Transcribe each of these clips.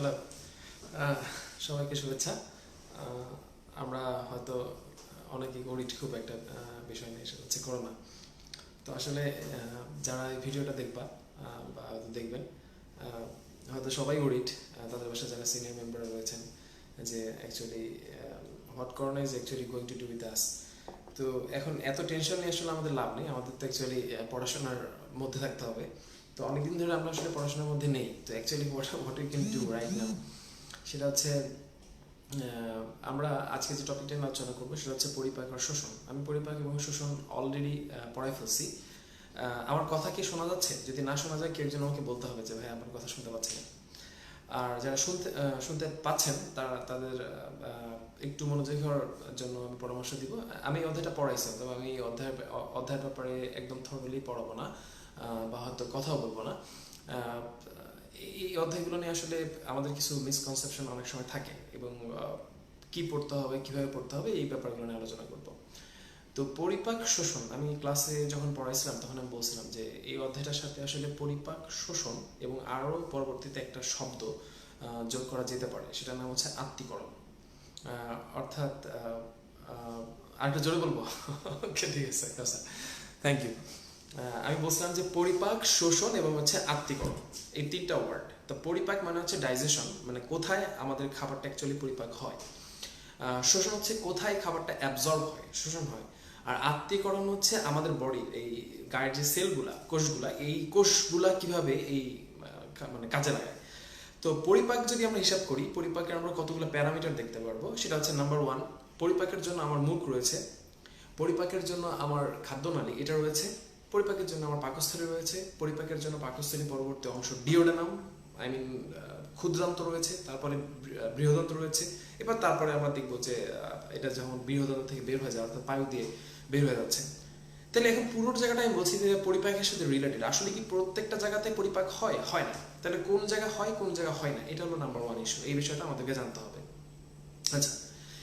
Hello সবাইকে শুভেচ্ছা। আমরা হয়তো অনেকেই গরিব খুব একটা বিষয় নিয়ে সেটা হচ্ছে করোনা। তো আসলে যারা এই ভিডিওটা দেখবা বা দেখবেন হয়তো সবাই গরিব তাদের বাসায় যারা সিনিয়র মেম্বার রয়েছেন, যে actually what corona is actually going to do with us তো এখন এত টেনশন নিয়ে আসলে আমাদের লাভ নেই। আমাদের তো অ্যাকচুয়ালি পড়াশোনার মধ্যে থাকতে হবে। তো অনেকদিন ধরে আমরা আসলে পড়াশোনার মধ্যে নেই। তো actually what what we can do right now সেটা হচ্ছে আমরা আজকে যে টপিকটা নিয়ে আলোচনা করব সেটা হচ্ছে পরিপাক আর শোষণ। আমি পরিপাক এবং শোষণ অলরেডি পড়াই ফেলছি। আমার কথা কি শোনা যাচ্ছে? যদি না শোনা যায়, কেউ একজন আমাকে বলতে হবে যে, ভাই আমার কথা শুনতে পাচ্ছি আর যারা শুনতে শুনতে পাচ্ছেন, তারা, তাদের একটু মনোযোগী হওয়ার জন্য আমি পরামর্শ দিব। আমি অধ্যায়টা পড়াইছি তবে আমি অধ্যায়, অধ্যায়ের ব্যাপারে একদম থরলি পড়াবো না। বা হয়তো কথাও বলব না। এই অধ্যায়গুলো নিয়ে আসলে আমাদের কিছু মিসকনসেপশন অনেক সময় থাকে এবং কি পড়তে হবে, কীভাবে পড়তে হবে এই ব্যাপারগুলো নিয়ে আলোচনা করব। তো পরিপাক শোষণ, আমি ক্লাসে যখন পড়াইছিলাম তখন আমি বলছিলাম যে এই অধ্যায়টার সাথে আসলে পরিপাক শোষণ এবং আরও পরবর্তীতে একটা শব্দ যোগ করা যেতে পারে। সেটার নাম হচ্ছে আত্মীকরণ। অর্থাৎ আরেকটা জোরে বলব? ঠিক আছে। থ্যাংক ইউ আমি বলছিলাম যে পরিপাক, শোষণ এবং হচ্ছে আত্মীকরণ। এই তিনটা ওয়ার্ড তো পরিপাক মানে হচ্ছে ডাইজেশন মানে কোথায় আমাদের খাবারটা অ্যাকচুয়ালি পরিপাক হয়। শোষণ হচ্ছে কোথায় খাবারটা অ্যাবজর্ব হয়, শোষণ হয়। আর আত্মীকরণ হচ্ছে আমাদের বডির এই গায়ের যে সেলগুলা কোষগুলা, এই কোষগুলা কীভাবে এই মানে কাজে লাগায়। তো পরিপাক যদি আমরা হিসাব করি, পরিপাকের আমরা কতগুলো প্যারামিটার দেখতে পারব, সেটা হচ্ছে নাম্বার ওয়ান পরিপাকের জন্য আমার মুখ রয়েছে, পরিপাকের জন্য আমার খাদ্যনালী এটা রয়েছে পরিপাকের জন্য আমার পাকস্থলী রয়েছে। পরিপাকের জন্য পাকস্থলী পরবর্তী অংশ ডিওডানাম আই মিন ক্ষুদ্রান্ত রয়েছে, তারপরে বৃহদন্ত রয়েছে। এবার তারপরে আমরা দেখব যে এটা যখন বৃহদন্ত থেকে বের হয়ে যায়, অর্থাৎ পায়ু দিয়ে বের হয়ে যাচ্ছে। তাহলে এখন পুরো জায়গাটা আমি বলছি যে পরিপাকের সাথে রিলেটেড আসলে কি প্রত্যেকটা জায়গাতে পরিপাক হয়? হয় না। তাহলে কোন জায়গা হয়, কোন জায়গা হয় না? এটা হলো নাম্বার ওয়ান ইস্যু এই বিষয়টা আমাদেরকে জানতে হবে। আচ্ছা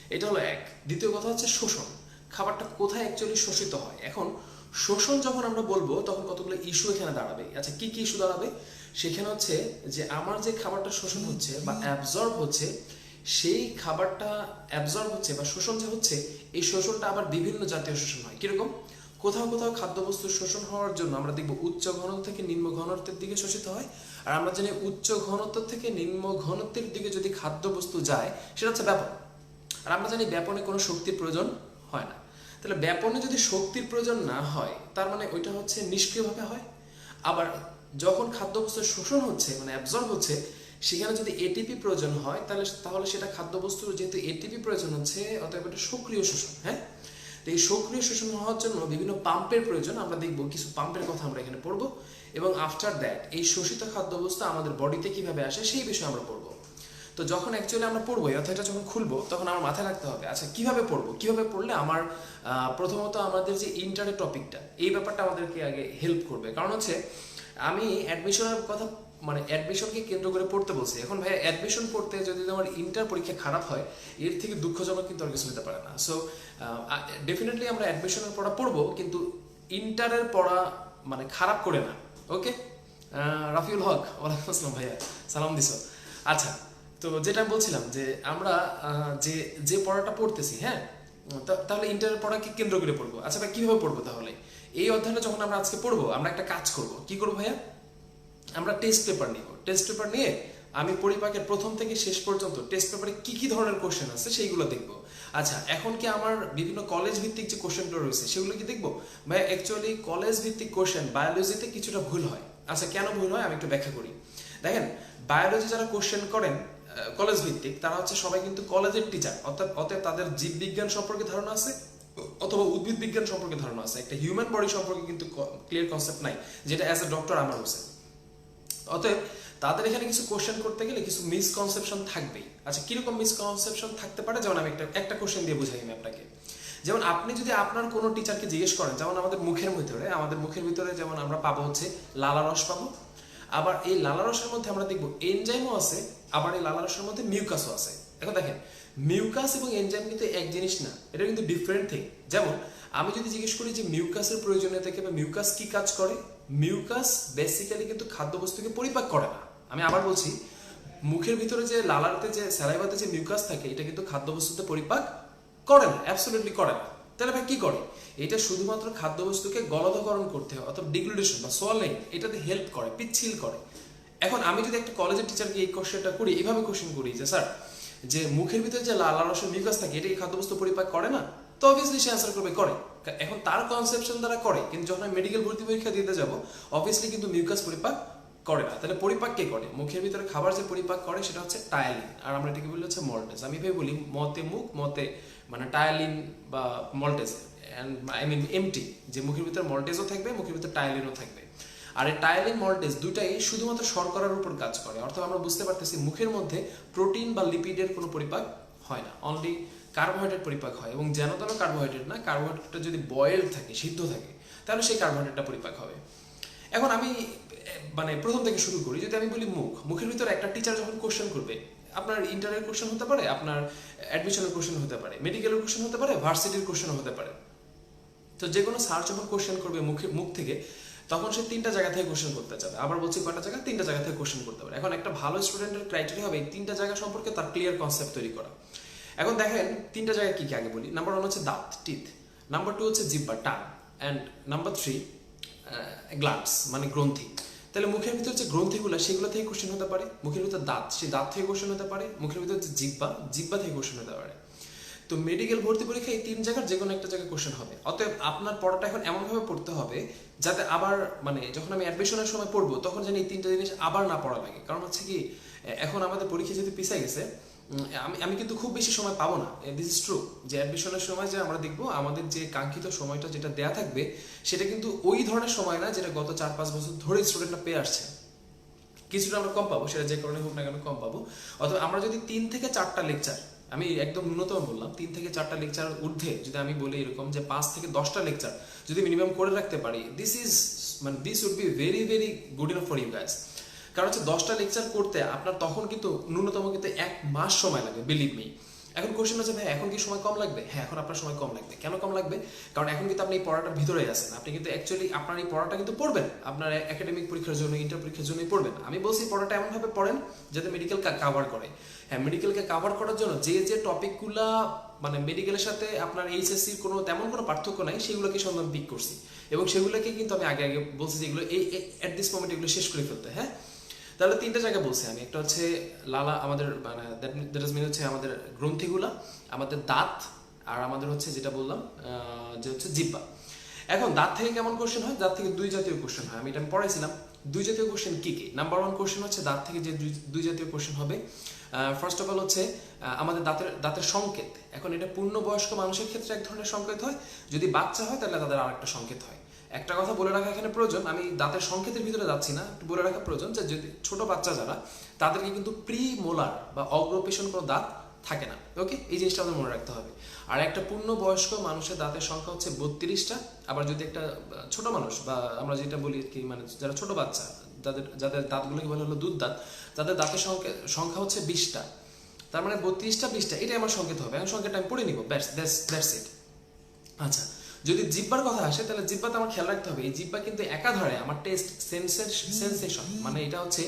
এটা হলো এক। দ্বিতীয় কথা হচ্ছে শোষণ। খাবারটা কোথায় অ্যাকচুয়ালি শোষিত হয়? এখন শোষণ যখন আমরা বলব তখন কতগুলো ইস্যু এখানে দাঁড়াবে? আচ্ছা কি কি ইস্যু দাঁড়াবে? সেখানে হচ্ছে যে আমার যে খাবারটা শোষণ হচ্ছে বা অ্যাবজর্ব হচ্ছে সেই খাবারটা অ্যাবজর্ব হচ্ছে বা শোষণ যে হচ্ছে এই শোষণটা আবার বিভিন্ন জাতীয় শোষণ হয়। কীরকম? কোথাও কোথাও খাদ্যবস্তু শোষণ হওয়ার জন্য আমরা দেখব উচ্চ ঘনত্ব থেকে নিম্ন ঘনত্বের দিকে শোষিত হয়। আর আমরা জানি উচ্চ ঘনত্ব থেকে নিম্ন ঘনত্বের দিকে যদি খাদ্যবস্তু যায় সেটা হচ্ছে ব্যাপন আর আমরা জানি ব্যাপনে কোনো শক্তির প্রয়োজন হয় না। তাহলে ব্যাপনে যদি শক্তির প্রয়োজন না হয়, তার মানে ওইটা হচ্ছে নিষ্ক্রিয়ভাবে হয়? আবার যখন খাদ্যবস্তু শোষণ হচ্ছে মানে অ্যাবজর্ব হচ্ছে, সেখানে যদি এটিপি প্রয়োজন হয়, তাহলে তাহলে সেটা খাদ্যবস্তুর যেহেতু এটিপি প্রয়োজন হচ্ছে, অতএব এটা সক্রিয় শোষণ হ্যাঁ? তো এই সক্রিয় শোষণ হওয়ার জন্য বিভিন্ন পাম্পের প্রয়োজন, আমরা দেখব কিছু পাম্পের কথা আমরা এখানে পড়ব। এবং আফটার দ্যাট এই শোষিত খাদ্যবস্তু আমাদের বডিতে কীভাবে আসে, সেই বিষয়ে আমরা পড়ব। তো যখন অ্যাকচুয়ালি আমরা পড়ব, এই অধ্যায়টা যখন খুলবো, তখন আমার মাথায় রাখতে হবে আচ্ছা কীভাবে পড়ব? কীভাবে পড়লে আমার প্রথমত আমাদের যে ইন্টারের টপিকটা এই ব্যাপারটা আমাদেরকে আগে হেল্প করবে। কারণ হচ্ছে, আমি অ্যাডমিশনের কথা মানে অ্যাডমিশনকে কেন্দ্র করে পড়তে বলছি। এখন ভাই অ্যাডমিশন পড়তে যদি আমার ইন্টার পরীক্ষা খারাপ হয়, এর থেকে দুঃখজনক কিন্তু আর কিছু হতে পারে না। সো ডেফিনেটলি আমরা অ্যাডমিশনের পড়া পড়ব, কিন্তু ইন্টারের পড়া মানে খারাপ করে না। ওকে রাফিউল হক, ওয়ালাইকুম আসসালাম ভাইয়া। সালাম দিস আচ্ছা তো যেটা আমি বলছিলাম যে আমরা যে যে পড়াটা পড়তেছি হ্যাঁ? তাহলে ইন্টারের পড়াকে কেন্দ্র করে পড়ব। আচ্ছা ভাই, কীভাবে পড়ব তাহলে? এই অধ্যায়টা যখন আমরা আজকে পড়ব, আমরা একটা কাজ করব। কি করব ভাইয়া? আমরা টেস্ট পেপার নিব। টেস্ট পেপার নিয়ে আমি পরিপাকের প্রথম থেকে শেষ পর্যন্ত টেস্ট পেপারে কি কি ধরনের কোশ্চেন আছে সেইগুলো দেখব। আচ্ছা এখন কি আমার বিভিন্ন কলেজ ভিত্তিক যে কোশ্চেনগুলো রয়েছে, সেগুলো কি দেখব? ভাই অ্যাকচুয়ালি কলেজ ভিত্তিক কোশ্চেন বায়োলজিতে কিছুটা ভুল হয়। আচ্ছা কেন ভুল হয় আমি একটু ব্যাখ্যা করি। দেখেন বায়োলজি যারা কোশ্চেন করেন কলেজ ভিত্তিক, তারা হচ্ছে সবাই কিন্তু কলেজের টিচার অর্থাৎ, অতএব তাদের জীববিজ্ঞান সম্পর্কে ধারণা আছে, অথবা উদ্ভিদ বিজ্ঞান সম্পর্কে ধারণা আছে। একটা হিউম্যান বডি সম্পর্কে কিন্তু ক্লিয়ার কনসেপ্ট নাই, যেটা অ্যাজ এ ডক্টর আমার হোসেন অতএব তাদের এখানে কিছু কোশ্চেন করতে গেলে কিছু মিসকনসেপশন থাকবেই। আচ্ছা কীরকম মিসকনসেপশন থাকতে পারে? যেমন আমি একটা একটা কোশ্চেন দিয়ে বুঝাই আমি আপনাকে। যেমন আপনি যদি আপনার কোনো টিচারকে জিজ্ঞেস করেন, যেমন আমাদের মুখের ভিতরে, আমাদের মুখের ভিতরে যেমন আমরা পাবো হচ্ছে লালারস পাবো আবার এই লালারসের মধ্যে আমরা দেখব এনজাইমও আছে, আবার এই লালারসের মধ্যে মিউকাসও আছে। এখন দেখেন মিউকাস এবং এনজাইম কিন্তু এক জিনিস না, এটা কিন্তু ডিফারেন্ট থিং যেমন, আমি যদি জিজ্ঞেস করি যে মিউকাসের প্রয়োজনীয়তা কি, বা মিউকাস কি কাজ করে? মিউকাস বেসিক্যালি কিন্তু খাদ্যবস্তুকে পরিপাক করে না। আমি আবার বলছি, মুখের ভিতরে যে লালাতে যে স্যালাইভাতে যে মিউকাস থাকে, এটা কিন্তু খাদ্যবস্তুতে পরিপাক করে না অ্যাবসলিউটলি করে না। তাহলে ভাই কি করে? এটা শুধুমাত্র খাদ্যবস্তুকে গলদকরণ করতে হয়, অথবা ডিগ্রেডেশন বা সোয়ালিং এটাতে হেল্প করে, পিচ্ছিল করে। এখন আমি যদি একটা কলেজের টিচারকে এই কোশ্চেনটা করি, এভাবে কোশ্চেন করি যে, স্যার, যে মুখের ভিতরে যে লাল রসের মিউকাস থাকে, এটা কি খাদ্যবস্তু পরিপাক করে না? তো অবভিয়াসলি সে অ্যান্সার করবে, করে। এখন তার কনসেপশন দ্বারা করে, কিন্তু যখন আমি মেডিকেল ভর্তি পরীক্ষা দিতে যাব অবভিয়াসলি কিন্তু মিউকাস পরিপাক করে না। তাহলে পরিপাক কে করে? মুখের ভিতরে খাবার যে পরিপাক করে, সেটা হচ্ছে টায়ালিন আর আমরা এটাকে বলি হচ্ছে মল্টেজ আমি ভেবে বলি, মতে মুখ, মতে মানে টায়ালিন বা মল্টেজ অ্যান্ড আই মিন এমটি যে মুখের ভিতরে মল্টেজও থাকবে, মুখের ভিতরে টায়ালিনও থাকবে। আর এই টায়ালিন মল্টেজ দুটাই শুধুমাত্র শর্করার উপর কাজ করে। অর্থাৎ আমরা বুঝতে পারতেছি মুখের মধ্যে প্রোটিন বা লিপিডের কোনো পরিপাক হয় না। অনলি কার্বোহাইড্রেট পরিপাক হয় এবং যেন তেন কার্বোহাইড্রেট না কার্বোহাইড্রেটটা যদি বয়েল থাকে, সিদ্ধ থাকে, তাহলে সেই কার্বোহাইড্রেটটা পরিপাক হবে। এখন আমি মানে প্রথম থেকে শুরু করি। যদি আমি বলি মুখ, মুখের ভিতরে একটা টিচার যখন কোশ্চেন করবে আপনার ইন্টারের কোশ্চেন হতে পারে, আপনার অ্যাডমিশনের কোশ্চেন হতে পারে মেডিকেলের কোশ্চেন হতে পারে ভার্সিটির কোশ্চেন হতে পারে। তো যে কোনো সার্চ যখন কোশ্চেন করবে মুখে, মুখ থেকে, তখন সে তিনটা জায়গা থেকে কোশ্চেন করতে যাবে আবার বলছি কয়টা জায়গা? তিনটা জায়গা থেকে কোশ্চেন করতে পারে। এখন একটা ভালো স্টুডেন্টের ক্রাইটেরিয়া হবে এই তিনটা জায়গা সম্পর্কে তার ক্লিয়ার কনসেপ্ট তৈরি করা। এখন দেখেন, তিনটা জায়গা কি কি আগে বলি। নাম্বার ওয়ান হচ্ছে দাঁত টিথ নাম্বার টু হচ্ছে জিব্বা টান অ্যান্ড নাম্বার থ্রি গ্লান্স মানে গ্রন্থি। তাহলে মুখের ভিতর যে গ্রন্থিগুলো, সেগুলো থেকে কোশ্চেন হতে পারে। মুখের ভিতর দাঁত, সেই দাঁত থেকে কোশ্চেন হতে পারে। মুখের ভিতর যে জিব্বা জিব্বা থেকে কোশ্চেন হতে পারে। তো মেডিকেল ভর্তি পরীক্ষা এই তিন জায়গার যে কোনো একটা জায়গায় কোশ্চেন হবে। অতএব আপনার পড়াটা এখন এমনভাবে পড়তে হবে যাতে আবার মানে যখন আমি অ্যাডমিশনের সময় পড়ব, তখন যেন এই তিনটা জিনিস আবার না পড়া লাগে। কারণ হচ্ছে কি এখন আমাদের পরীক্ষা যেহেতু পিছিয়ে গেছে আমি আমি কিন্তু খুব বেশি সময় পাবো না। দিস ইজ ট্রু যে অ্যাডমিশনের সময় যে আমরা দেখব, আমাদের যে কাঙ্ক্ষিত সময়টা যেটা দেয়া থাকবে, সেটা কিন্তু ওই ধরনের সময় না যেটা গত চার পাঁচ বছর ধরে স্টুডেন্টরা পেয়ে আসছে। কিছুটা আমরা কম পাবো, সেটা যে কারণে হোক না কেন কম পাবো। অথবা আমরা যদি তিন থেকে চারটা লেকচার আমি একদম ন্যূনতম বললাম, তিন থেকে চারটা লেকচার ঊর্ধ্বে যদি আমি বলি এরকম যে পাঁচ থেকে দশটা লেকচার যদি মিনিমাম করে রাখতে পারি দিস ইজ মানে this would be very very good enough for you guys কারণ হচ্ছে দশটা লেকচার করতে আপনার তখন কিন্তু ন্যূনতম কিন্তু এক মাস সময় লাগবে বিলিভ মি এখন কোশ্চেন হচ্ছে, ভাই, এখন কি সময় কম লাগবে? হ্যাঁ এখন আপনার সময় কম লাগবে। কেন কম লাগবে? কারণ এখন কিন্তু আপনি এই পড়াটার ভিতরে আছেন। আপনি কিন্তু অ্যাকচুয়ালি আপনার এই পড়াটা কিন্তু পড়বেন। আপনার একাডেমিক পরীক্ষার জন্য ইন্টার পরীক্ষার জন্যই পড়বেন। আমি বলছি পড়াটা এমনভাবে পড়েন যাতে মেডিকেল কাভার করে। হ্যাঁ মেডিকেলকে কাভার করার জন্য যে যে টপিকগুলা মানে মেডিকেলের সাথে আপনার এইচএসসির কোনো তেমন কোনো পার্থক্য নাই, সেগুলোকে সন্ধান পিক করছি। এবং সেগুলোকে কিন্তু আমি আগে আগে বলছি যে এগুলো এই অ্যাট দিস মোমেন্ট এগুলো শেষ করে ফেলতে হ্যাঁ? তাহলে তিনটা জায়গা বলছি আমি। একটা হচ্ছে লালা আমাদের মানে হচ্ছে আমাদের গ্রন্থিগুলা, আমাদের দাঁত, আর আমাদের হচ্ছে যেটা বললাম যে হচ্ছে জিব্বা এখন দাঁত থেকে কেমন কোশ্চেন হয়? দাঁত থেকে দুই জাতীয় কোশ্চেন হয়। আমি এটা আমি পড়াইছিলাম। দুই জাতীয় কোশ্চেন কি কি? নাম্বার ওয়ান কোশ্চেন হচ্ছে দাঁত থেকে যে দুই- জাতীয় কোশ্চেন হবে ফার্স্ট অফ অল হচ্ছে আমাদের দাঁতের দাঁতের সংকেত। এখন এটা পূর্ণবয়স্ক মানুষের ক্ষেত্রে এক ধরনের সংকেত হয়। যদি বাচ্চা হয় তাহলে তাদের আরেকটা সংকেত হয়। একটা কথা বলে রাখা এখানে প্রয়োজন আমি দাঁতের সংকেতের ভিতরে যাচ্ছি না বলে রাখা প্রয়োজন যে যদি ছোট বাচ্চা যারা তাদেরকে কিন্তু প্রি মোলার বা অগ্রপেশন কোনো দাঁত থাকে না ওকে এই জিনিসটা আমাদের মনে রাখতে হবে আর একটা পূর্ণ বয়স্ক মানুষের দাঁতের সংখ্যা হচ্ছে বত্রিশটা আবার যদি একটা ছোট মানুষ বা আমরা যেটা বলি কি মানে যারা ছোট বাচ্চা যাদের যাদের দাঁতগুলোকে বলা হলো দুধ দাঁত তাদের দাঁতের সংখ্যা সংখ্যা হচ্ছে বিশটা তার মানে বত্রিশটা বিশটা এটাই আমার সংকেত হবে এখন সংকেতটা আমি পড়ে নিব ব্যাস দ্যাটস ইট আচ্ছা যদি জিব্বার কথা আসে, তাহলে জিব্বাতে আমার খেয়াল রাখতে হবে। এই জিব্বা কিন্তু একা ধরে, আমার টেস্ট সেন্সের সেন্সেশন মানে এটা হচ্ছে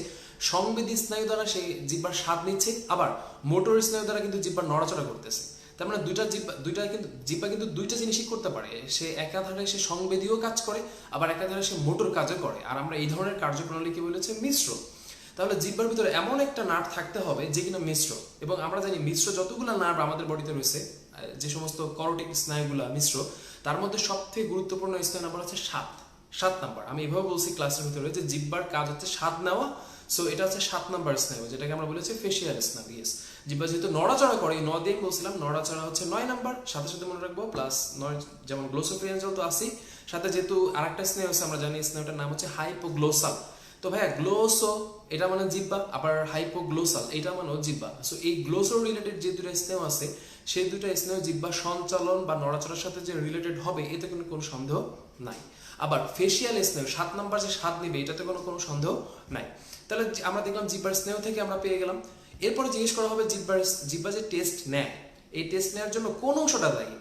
সংবেদী স্নায়ু দ্বারা সেই জিব্বার স্বাদ নিচ্ছে, আবার মোটর স্নায়ু দ্বারা কিন্তু জিব্বার নড়াচড়া করতেছে। তার মানে দুইটা জিব্বা দুইটা কিন্তু জিব্বা কিন্তু দুইটা জিনিসই করতে পারে। সে একাধারে সে সংবেদীও কাজ করে, আবার একাধারে সে মোটর কাজও করে। আর আমরা এই ধরনের কার্যপ্রণালী কি বলেছে? মিশ্র। তাহলে জিব্বার ভিতরে এমন একটা নার্ভ থাকতে হবে যে কিনা মিশ্র। এবং আমরা জানি মিশ্র যতগুলো নার্ভ আমাদের বডিতে রয়েছে যে সমস্ত করোটিক স্নায়ুগুলা মিশ্র তার মধ্যে সবথেকে গুরুত্বপূর্ণ স্নায়ু নাম্বার হচ্ছে সাত। সাত নাম্বার আমি এভাবে বলছি ক্লাসের ভিতরে যে জিব্বার কাজ হচ্ছে স্বাদ নেওয়া। সো এটা হচ্ছে সাত নাম্বার স্নায়ু, যেটাকে আমরা বলেছি ফেসিয়াল স্নায়ু ইয়েস জিব্বা যেহেতু নড়াচড়া করে ন দিয়ে বলছিলাম, নড়াচড়া হচ্ছে নয় নাম্বার সাথে সাথে মনে রাখব প্লাস নয়, যেমন গ্লোসোফিয়াঞ্জল তো আসি সাথে যেহেতু আরেকটা স্নেহ আছে, আমরা জানি স্নেহটার নাম হচ্ছে হাইপোগ্লোসাল তো ভাইয়া গ্লোসো এটা মানে জিব্বা, আবার হাইপোগ্লোসাল এটা মানে জিব্বা। সো এই গ্লোসো রিলেটেড যে দুটো স্নেহ আছে, সেই দুটো স্নেহ জিব্বা সঞ্চালন বা নড়াচড়ার সাথে যে রিলেটেড হবে, এতে কিন্তু কোনো সন্দেহ নাই। আবার ফেসিয়াল স্নেহ সাত নাম্বার যে স্বাদ নেবে, এটাতে কোনো কোনো সন্দেহ নাই। তাহলে আমরা দেখলাম জিব্বার স্নেহ থেকে আমরা পেয়ে গেলাম। এরপরে জিজ্ঞেস করা হবে জিব্বার, জিব্বা যে টেস্ট নেয়, এই টেস্ট নেওয়ার জন্য কোন অংশটা দায়ী?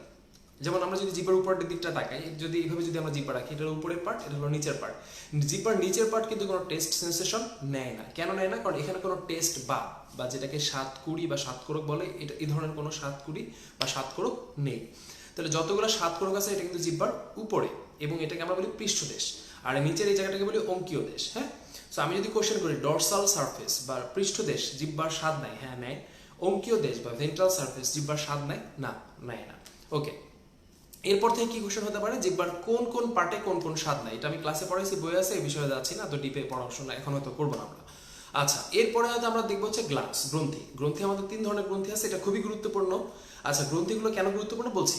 যেমন আমরা যদি জিপার উপরের দিকটা তাকাই, যদি এইভাবে যদি আমরা জিপার রাখি এটা উপরের পার্ট এটা হলো নিচের পার্ট জিপার নিচের পার্ট কিন্তু কোনো টেস্ট সেন্সেশন নেয় না। কেন নেয় না? কারণ এখানে কোনো টেস্ট বা বা যেটাকে সাত কুড়ি বা সাত কোরক বলে, এটা এই ধরনের কোনো সাত কুড়ি বা সাত কোরক নেই। তাহলে যতগুলো সাত কোরক আছে, এটা কিন্তু জিব্বার উপরে এবং এটাকে আমরা বলি পৃষ্ঠদেশ। আর নিচের এই জায়গাটাকে বলি অঙ্কীয় দেশ হ্যাঁ? সো আমি যদি কোশ্চেন করি ডরসাল সারফেস বা পৃষ্ঠদেশ জিব্বার স্বাদ নেয় হ্যাঁ নেয়। অঙ্কীয় দেশ বা ভেন্ট্রাল সারফেস জিব্বার স্বাদ নেয় না নেয় না। ওকে এরপর থেকে কি কোশ্চেন হতে পারে? জিব্বার কোন কোন পার্টে কোন কোন স্বাদ নেয় এটা আমি ক্লাসে পড়াইছি বই আছে, এই বিষয়ে যাচ্ছি না, তো ডিপে পড়াশোনা এখন হয়তো করব না আমরা। আচ্ছা এরপরে হয়তো আমরা দেখব হচ্ছে গ্লান্স গ্রন্থি। গ্রন্থি আমাদের তিন ধরনের গ্রন্থি আছে, এটা খুবই গুরুত্বপূর্ণ। আচ্ছা গ্রন্থিগুলো কেন গুরুত্বপূর্ণ বলছি?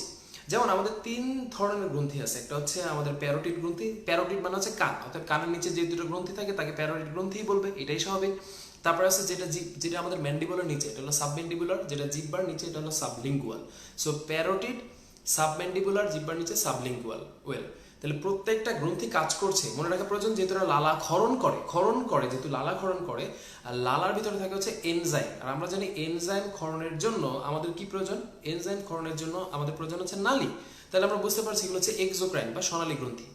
যেমন আমাদের তিন ধরনের গ্রন্থি আছে, একটা হচ্ছে আমাদের প্যারোটিড গ্রন্থি। প্যারোটিড মানে হচ্ছে কান, অর্থাৎ কানের নিচে যে দুটো গ্রন্থি থাকে, তাকে প্যারোটিড গ্রন্থিই বলবে, এটাই স্বাভাবিক। তারপর আছে যেটা জিভ যেটা আমাদের ম্যান্ডিবুলার নিচে, এটা হলো সাবমেন্ডিবুলার যেটা জিব্বার নিচে, এটা হলো সাবলিঙ্গুয়াল সো প্যারোটিড সাবমেন্ডিবুলার জিব্বার নিচে সাবলিঙ্গুয়াল, ওয়েল। তাহলে প্রত্যেকটা গ্রন্থি কাজ করছে। মনে রাখা প্রয়োজন যেহেতু লালা ক্ষরণ করে ক্ষরণ করে, যেহেতু লালা ক্ষরণ করে, আর লালার ভিতরে থাকে হচ্ছে এনজাইম আর আমরা জানি এনজাইম ক্ষরণের জন্য আমাদের কি প্রয়োজন? এনজাইম ক্ষরণের জন্য আমাদের প্রয়োজন হচ্ছে নালি। তাহলে আমরা বুঝতে পারছি এগুলো হচ্ছে এক্সোক্রাইন বা সোনালী গ্রন্থি।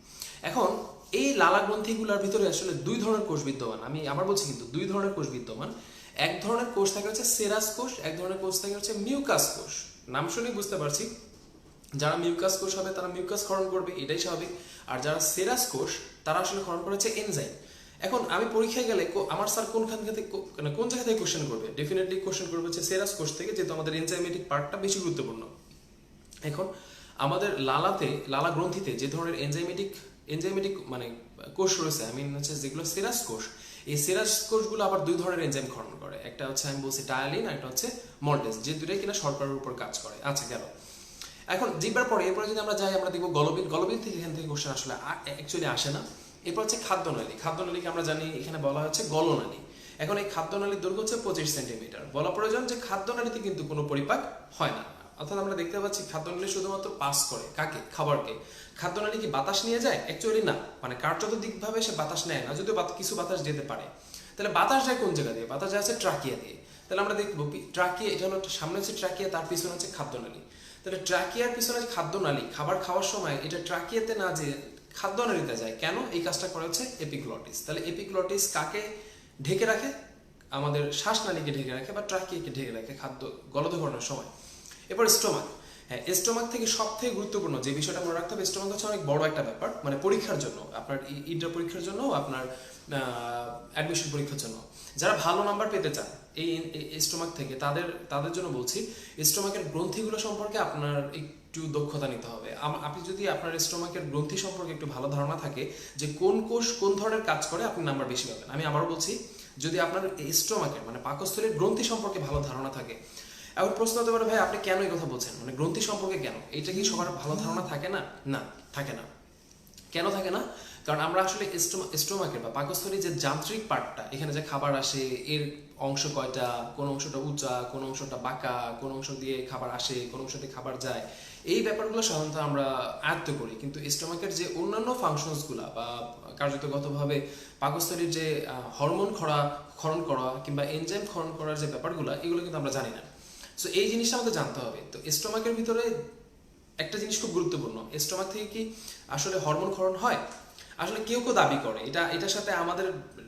এখন, এই লালা গ্রন্থিগুলোর ভিতরে আসলে দুই ধরনের কোষ বিদ্যমান। আমি আবার বলছি কিন্তু দুই ধরনের কোষ বিদ্যমান। এক ধরনের কোষ থাকে হচ্ছে সেরাস কোষ, এক ধরনের কোষ থাকে হচ্ছে মিউকাস কোষ। নাম শুনে বুঝতে পারছি। যারা মিউকাস কোষ হবে, তারা মিউকাস ক্ষরণ করবে, এটাই স্বাভাবিক। আর যারা সেরাস কোষ, তারা আসলে ক্ষরণ করেছে এনজাইম। এখন আমি পরীক্ষায় গেলে আমার স্যার কোনখান থেকে মানে কোন জায়গা থেকে কোশ্চেন করবে? ডেফিনেটলি কোশ্চেন করবে হচ্ছে সেরাস কোষ থেকে, যেহেতু আমাদের এনজাইমেটিক পার্টটা বেশি গুরুত্বপূর্ণ। এখন আমাদের লালাতে, লালা গ্রন্থিতে যে ধরনের এনজাইমেটিক এনজাইমেটিক মানে কোষ রয়েছে আই মিন হচ্ছে যেগুলো সেরাস কোষ, এই সেরাস কোষগুলো আবার দুই ধরনের এনজাইম ক্ষরণ করে। একটা হচ্ছে আমি বলছি টায়ালিন আর একটা হচ্ছে মল্টেস যে দুটাই কিনা শর্করার উপর কাজ করে। আচ্ছা গেল। এখন জিব্বার পরে, এরপরে যদি আমরা যাই, আমরা দেখব গলবিল গলবিল থেকে এখান থেকে কোশ্চেন আসলে অ্যাকচুয়ালি আসে না। এরপর হচ্ছে খাদ্যনালী। খাদ্যনালীকে আমরা জানি, এখানে বলা হচ্ছে গলনালী। এখন এই খাদ্যনালীর দৈর্ঘ্য হচ্ছে পঁচিশ সেন্টিমিটার। বলা প্রয়োজন যে খাদ্যনালীতে কিন্তু কোনো পরিপাক হয় না। অর্থাৎ আমরা দেখতে পাচ্ছি খাদ্যনালী শুধুমাত্র পাস করে। কাকে? খাবারকে। খাদ্যনালী কি বাতাস নিয়ে যায়? অ্যাকচুয়ালি না। মানে কার্যত দিকভাবে সে বাতাস নেয় না, যদিও কিছু বাতাস যেতে পারে। তাহলে বাতাস যায় কোন জায়গা দিয়ে? বাতাস যায় আছে ট্রাকিয়া দিয়ে। তাহলে আমরা দেখব ট্রাকিয়া, এটা হলো সামনে হচ্ছে ট্রাকিয়া, তার পিছনে হচ্ছে খাদ্যনালী। তাহলে ট্রাকিয়ার পিছনে খাদ্যনালী খাবার খাওয়ার সময় এটা ট্রাকিয়াতে না যে খাদ্যনালীতে যায়। কেন? এই কাজটা করা হচ্ছে এপিগ্লটিস। তাহলে এপিক্লটিস কাকে ঢেকে রাখে? আমাদের শ্বাসনালীকে ঢেকে রাখে বা ট্রাকিয়াকে ঢেকে রাখে খাদ্য গলদকরণের সময়। এরপর স্টোমাক। হ্যাঁ স্টোমাক থেকে সব থেকে গুরুত্বপূর্ণ যে বিষয়টা মনে রাখতে হবে, স্টোমাক হচ্ছে অনেক বড় একটা ব্যাপার মানে পরীক্ষার জন্য, আপনার ইন্টার পরীক্ষার জন্য, আপনার অ্যাডমিশন পরীক্ষার জন্য। যারা ভালো নাম্বার পেতে চান এই স্টোমাক থেকে তাদের তাদের জন্য বলছি স্টোমাকের গ্রন্থিগুলো সম্পর্কে আপনার একটু দক্ষতা নিতে হবে। আপনি যদি আপনার স্টোমাকের গ্রন্থি সম্পর্কে একটু ভালো ধারণা থাকে যে কোন কোষ কোন ধরনের কাজ করে, আপনি নাম্বার বেশি পাবেন। আমি আবারও বলছি, যদি আপনার স্টোমাকের মানে পাকস্থলীর গ্রন্থি সম্পর্কে ভালো ধারণা থাকে, এখন প্রশ্ন হতে পারে, ভাই, আপনি কেন এই কথা বলছেন? মানে গ্রন্থি সম্পর্কে কেন? এটা কি সবার ভালো ধারণা থাকে না? না, থাকে না। কেন থাকে না? কারণ আমরা আসলে স্টোমাকের বা পাকস্থলীর যে যান্ত্রিক পার্টটা এখানে যে খাবার আসে, এর অংশ কয়টা, কোন অংশটা উঁচা, কোন অংশটা বাঁকা, কোন অংশ দিয়ে খাবার আসে, কোন অংশ দিয়ে খাবার যায়, এই ব্যাপারগুলো সাধারণত আমরা আয়ত্ত করি। কিন্তু স্টোমাকের যে অন্যান্য ফাংশনসগুলা বা কার্যতগতভাবে পাকস্থলীর যে হরমোন খরা ক্ষরণ করা কিংবা এনজাইম ক্ষরণ করার যে ব্যাপারগুলো, এগুলো কিন্তু আমরা জানি না। সো এই জিনিসটা আমাদের জানতে হবে। তো স্টোমাকের ভিতরে একটা জিনিস খুব গুরুত্বপূর্ণ। স্টোমাক থেকে কি আসলে হরমোন ক্ষরণ হয়? আসলে কেউ কেউ দাবি করে। এটা, এটার সাথে আমাদের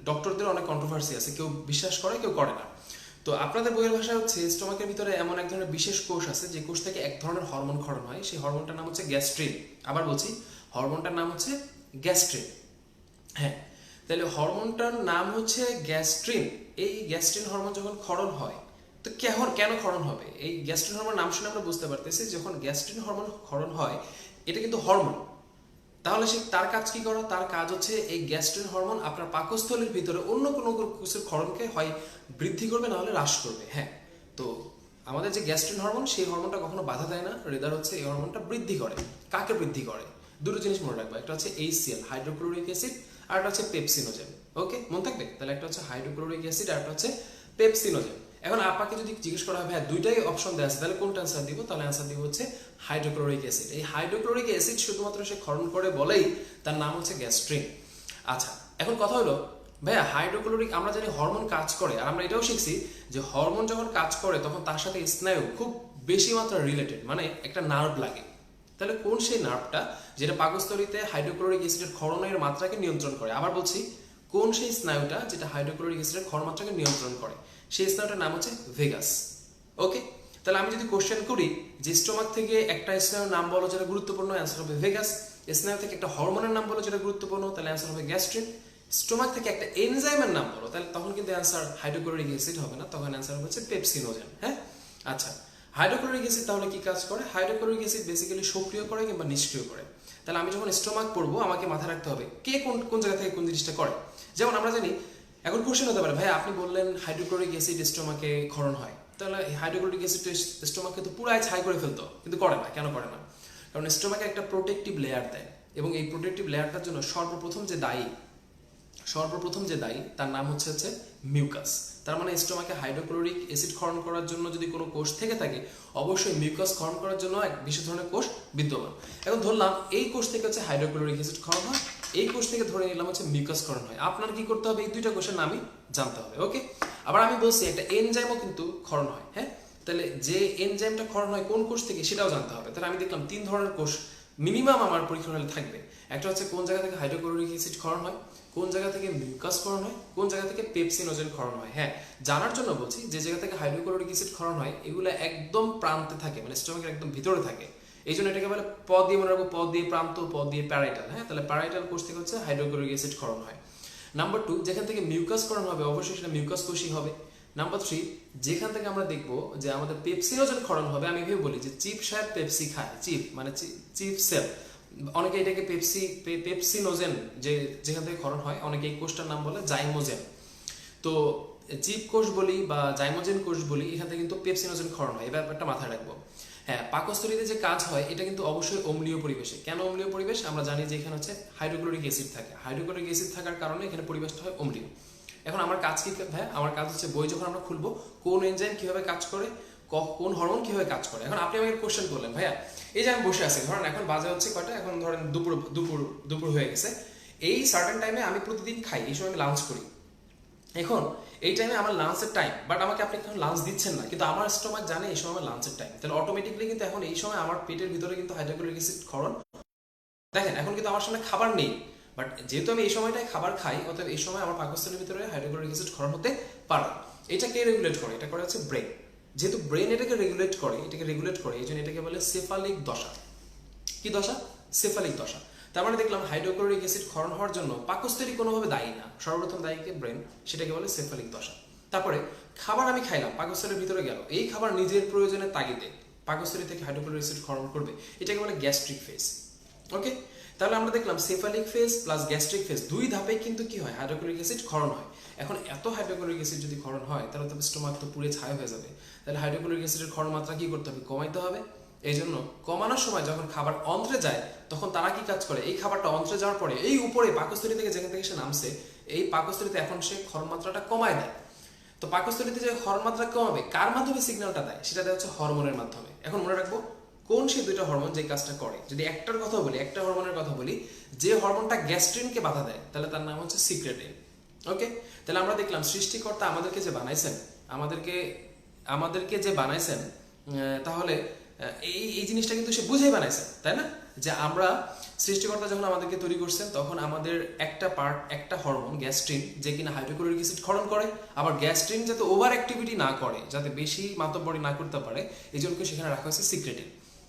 ডক্টরদের অনেক কন্ট্রোভার্সি আছে, কেউ বিশ্বাস করে, কেউ করে না। তো আপনাদের বইয়ের ভাষা হচ্ছে স্টোমাকের ভিতরে এমন এক ধরনের বিশেষ কোষ আছে যে কোষ থেকে এক ধরনের হরমোন ক্ষরণ হয়, সেই হরমোনটার নাম হচ্ছে গ্যাস্ট্রিন আবার বলছি হরমোনটার নাম হচ্ছে গ্যাস্ট্রিন হ্যাঁ তাহলে হরমোনটার নাম হচ্ছে গ্যাস্ট্রিন এই গ্যাস্ট্রিন হরমোন যখন ক্ষরণ হয়, তো কেন কেন ক্ষরণ হবে? এই গ্যাস্ট্রিন হরমোন নাম শুনে আমরা বুঝতে পারতেছি, যখন গ্যাস্ট্রিন হরমোন ক্ষরণ হয়, এটা কিন্তু হরমোন তাহলে সে তার কাজ কি করা? তার কাজ হচ্ছে এই গ্যাস্ট্রিন হরমোন আপনার পাকস্থলীর ভিতরে অন্য কোনো কোষের ক্ষরণকে হয়, বৃদ্ধি করবে না হলে হ্রাস করবে। হ্যাঁ তো আমাদের যে গ্যাস্ট্রিন হরমোন, সেই হরমোনটা কখনো বাধা দেয় না। রেদার হচ্ছে এই হরমোনটা বৃদ্ধি করে। কাকে বৃদ্ধি করে? দুটো জিনিস মনে রাখবে। একটা হচ্ছে এইচসিএল, হাইড্রোক্লোরিক অ্যাসিড, আর একটা হচ্ছে পেপসিনোজেন। ওকে, মনে থাকবে? তাহলে একটা হচ্ছে হাইড্রোক্লোরিক অ্যাসিড, আর একটা হচ্ছে পেপসিনোজেন। এখন আপনাকে যদি জিজ্ঞেস করা হয় হ্যাঁ দুইটাই অপশন দেওয়া আছে, তাহলে কোনটা অ্যান্সার দিব? তাহলে অ্যান্সার দিব হচ্ছে হাইড্রোক্লোরিক অ্যাসিড এই হাইড্রোক্লোরিক অ্যাসিড শুধুমাত্র সে ক্ষরণ করে বলেই তার নাম হচ্ছে গ্যাস্ট্রিন আচ্ছা এখন কথা হলো, ভাইয়া হাইড্রোক্লোরিক আমরা জানি হরমোন কাজ করে, আর আমরা এটাও শিখছি যে হরমোন যখন কাজ করে, তখন তার সাথে স্নায়ু খুব বেশি মাত্রা রিলেটেড মানে একটা নার্ভ লাগে। তাহলে কোন সেই নার্ভটা যেটা পাকস্থলীতে হাইড্রোক্লোরিক অ্যাসিডের ক্ষরণের মাত্রাকে নিয়ন্ত্রণ করে? আবার বলছি, কোন সেই স্নায়ুটা যেটা হাইড্রোক্লোরিক অ্যাসিডের ক্ষরণ মাত্রাকে নিয়ন্ত্রণ করে? সেই স্নায়ুটার নাম হচ্ছে ভেগাস। ওকে তাহলে আমি যদি কোশ্চেন করি যে স্টোমাক থেকে একটা স্নায়ুর নাম বলো যেটা গুরুত্বপূর্ণ অ্যান্সার হবে ভেগাস। স্নায়ু থেকে একটা হরমোনের নাম বলো যেটা গুরুত্বপূর্ণ, তাহলে অ্যান্সার হবে গ্যাস্ট্রিন। স্টোমাক থেকে একটা এনজাইমের নাম বলো, তাহলে তখন কিন্তু অ্যান্সার হাইড্রোক্লোরিক অ্যাসিড হবে না, তখন অ্যান্সার হচ্ছে পেপসিনোজেন হ্যাঁ? আচ্ছা হাইড্রোক্লোরিক অ্যাসিড তাহলে কি কাজ করে? হাইড্রোক্লোরিক অ্যাসিড বেসিক্যালি সক্রিয় করে কিংবা নিষ্ক্রিয় করে। তাহলে আমি যখন স্টোমাক পড়ব, আমাকে মাথায় রাখতে হবে কে কোন কোন জায়গা থেকে কোন জিনিসটা করে। যেমন আমরা জানি এখন কোশ্চেন হতে পারে, ভাই আপনি বললেন হাইড্রোক্লোরিক অ্যাসিড স্টোমাকে ক্ষরণ হয়। তাহলে হাইড্রোক্লোরিক অ্যাসিড স্টোমাককে তো পুরাই ছাই করে ফেলতো, কিন্তু করে না, কেন করে না? কারণ স্টোমাকে একটা প্রোটেক্টিভ লেয়ার দেয়, এবং এই প্রোটেক্টিভ লেয়ারটার জন্য সর্বপ্রথম যে দায়ী, সর্বপ্রথম যে দায়ী, তার নাম হচ্ছে হচ্ছে মিউকাস তার মানে স্টোমাকে হাইড্রোক্লোরিক অ্যাসিড ক্ষরণ করার জন্য যদি কোনো কোষ থেকে থাকে, অবশ্যই মিউকাস ক্ষরণ করার জন্য এক বিশেষ ধরনের কোষ বিদ্যমান। এখন ধরলাম, এই কোষ থেকে হচ্ছে হাইড্রোক্লোরিক অ্যাসিড ক্ষরণ হয় এই কোষ থেকে ধরে নিলাম হচ্ছে মিউকাস ক্ষরণ হয়। আপনার কি করতে হবে? এই দুইটা কোষের নামই জানতে হবে ওকে আবার আমি বলছি, একটা এনজাইমও কিন্তু ক্ষরণ হয় হ্যাঁ? তাহলে যে এনজাইমটা ক্ষরণ হয় কোন কোষ থেকে সেটাও জানতে হবে। তাহলে আমি দেখলাম তিন ধরনের কোষ মিনিমাম আমার পরীক্ষা হলে থাকবে। একটা হচ্ছে কোন জায়গা থেকে হাইড্রোক্লোরিক অ্যাসিড ক্ষরণ হয়, কোন জায়গা থেকে মিউকাস ক্ষরণ হয়, কোন জায়গা থেকে পেপসিনোজেন ক্ষরণ হয় হ্যাঁ? জানার জন্য বলছি, যে জায়গা থেকে হাইড্রোক্লোরিক অ্যাসিড ক্ষরণ হয়, এগুলো একদম প্রান্তে থাকে মানে স্টোমাকের একদম ভিতরে থাকে। এই জন্য এটাকে বলে পদ দিয়ে মনে রাখব প দিয়ে প্রান্ত, পদ দিয়ে প্যারাইটাল। হ্যাঁ তাহলে প্যারাইটাল কোষ থেকে হচ্ছে হাইড্রোক্লোরিক অ্যাসিড ক্ষরণ হয়। নাম্বার টু, যেখান থেকে মিউকাস ক্ষরণ হবে, অবশ্যই সেটা মিউকাস কোষই হবে। নাম্বার থ্রি, যেখান থেকে আমরা দেখব যে আমাদের পেপসিনোজেন ক্ষরণ হবে, আমি ভেবে বলি যে চিপ সাহেব পেপসি খায়, চিপ মানে চিপ সেল। অনেকে এটাকে পেপসি পেপসিনোজেন যে, যেখান থেকে ক্ষরণ হয়, অনেকে এই কোষটার নাম বলে জাইমোজেন। তো চিপ কোষ বলি বা জাইমোজেন কোষ বলি, এখান থেকে কিন্তু পেপসিনোজেন ক্ষরণ হয় এই ব্যাপারটা মাথায় রাখব। হ্যাঁ পাকস্থলীতে যে কাজ হয়, এটা কিন্তু অবশ্যই অম্লীয় পরিবেশে। কেন অম্লীয় পরিবেশ? আমরা জানি যে এখানে হচ্ছে হাইড্রোক্লোরিক অ্যাসিড থাকে। হাইড্রোক্লোরিক অ্যাসিড থাকার কারণে এখানে পরিবেশটা হয় অম্লীয়। এখন আমার কাজ কি ভাই, আমার কাজ হচ্ছে বই যখন আমরা খুলবো, কোন এনজাইম কীভাবে কাজ করে কোন হরমোন কীভাবে কাজ করে? এখন আপনি আমাকে কোশ্চেন করলেন, ভাইয়া। এই যে আমি বসে আছি, ধরেন এখন বাজে হচ্ছে কয়টা? এখন ধরেন দুপুর দুপুর দুপুর হয়ে গেছে। এই সার্টেন টাইমে আমি প্রতিদিন খাই, এই সময় আমি লাঞ্চ করি। এখন এই টাইমে আমার লাঞ্চের টাইম বাট আমাকে আপনি এখন লাঞ্চ দিচ্ছেন না, কিন্তু আমার স্টোমাক জানে এই সময় আমার লাঞ্চের টাইম তাহলে অটোমেটিকলি কিন্তু এখন এই সময় আমার পেটের ভিতরে কিন্তু হাইড্রোক্লোরিক অ্যাসিড ক্ষরণ দেখেন, এখন কিন্তু আমার সামনে খাবার নেই বাট যেহেতু আমি এই সময়টায় খাবার খাই অর্থাৎ এই সময় আমার পাকস্থলীর ভিতরে হাইড্রোক্লোরিক অ্যাসিড ক্ষরণ হতে পারে। এটা কে রেগুলেট করে? এটা করে হচ্ছে ব্রেন যেহেতু ব্রেন এটাকে রেগুলেট করে, এটাকে রেগুলেট করে, এই জন্য এটাকে বলে সেফালিক দশা। কি দশা? সেফালিক দশা। তার মানে দেখলাম হাইড্রোক্লোরিক অ্যাসিড ক্ষরণ হওয়ার জন্য পাকস্থলী কোনোভাবে দায়ী না। সর্বপ্রথম দায়ীকে ব্রেন, সেটাকে বলে সেফালিক দশা। তারপরে খাবার আমি খাইলাম, পাকস্থলীর ভিতরে গেল। এই খাবার নিজের প্রয়োজনে তাগিদে পাকস্থলী থেকে হাইড্রোক্লোরিক অ্যাসিড ক্ষরণ করবে, এটাকে বলে গ্যাস্ট্রিক ফেজ। ওকে? তাহলে আমরা দেখলাম cephalic phase plus gastric phase দুই ধাপে কিন্তু কি হয়? হাইড্রোক্লোরিক অ্যাসিড ক্ষরণ হয়। এখন এত হাইড্রোক্লোরিক অ্যাসিড যদি ক্ষরণ হয়, তাহলে তো স্টোমাক তো পুড়ে ছাই হয়ে যাবে। তাহলে হাইড্রোক্লোরিক অ্যাসিডের ক্ষরণ মাত্রা কি করতে হবে? কমাইতে হবে। এই জন্য কমানোর সময় যখন খাবার অন্ত্রে যায়, তখন তারা কি কাজ করে? এই খাবারটা অন্ত্রে যাওয়ার পরে এই উপরে পাকস্থলী থেকে যেখান থেকে সে নামছে, এই পাকস্থলীতে এখন সে মাত্রাটা কমায় দেয়। তো পাকস্থলীতে যে মাত্রা কমাবে, কার মাধ্যমে সিগন্যালটা দেয়? সেটা দেয় হচ্ছে হরমোনের মাধ্যমে। এখন মনে রাখব, কোন সেই দুইটা হরমোন যে কাজটা করে? যদি একটার কথা বলি, একটা হরমোনের কথা বলি, যে হরমোনটা গ্যাস্ট্রিনকে বাধা দেয়, তাহলে তার নাম হচ্ছে সিক্রেটিন। ওকে তাহলে আমরা দেখলাম সৃষ্টিকর্তা আমাদেরকে যে বানাইছেন, আমাদেরকে আমাদেরকে যে বানাইছেন তাহলে এই এই জিনিসটা কিন্তু সে বুঝেই বানাইছে, তাই না? যে আমরা সৃষ্টিকর্তা যখন আমাদেরকে তৈরি করছেন তখন আমাদের একটা পার্ট একটা হরমোন গ্যাস্ট্রিন যে কিনা হাইড্রোক্লোরিক অ্যাসিড ক্ষরণ করে, আবার গ্যাস্ট্রিন যাতে ওভার অ্যাক্টিভিটি না করে, যাতে বেশি মাতব্বরি না করতে পারে, এই জন্য সেখানে রাখা হয়েছে সিক্রেটিন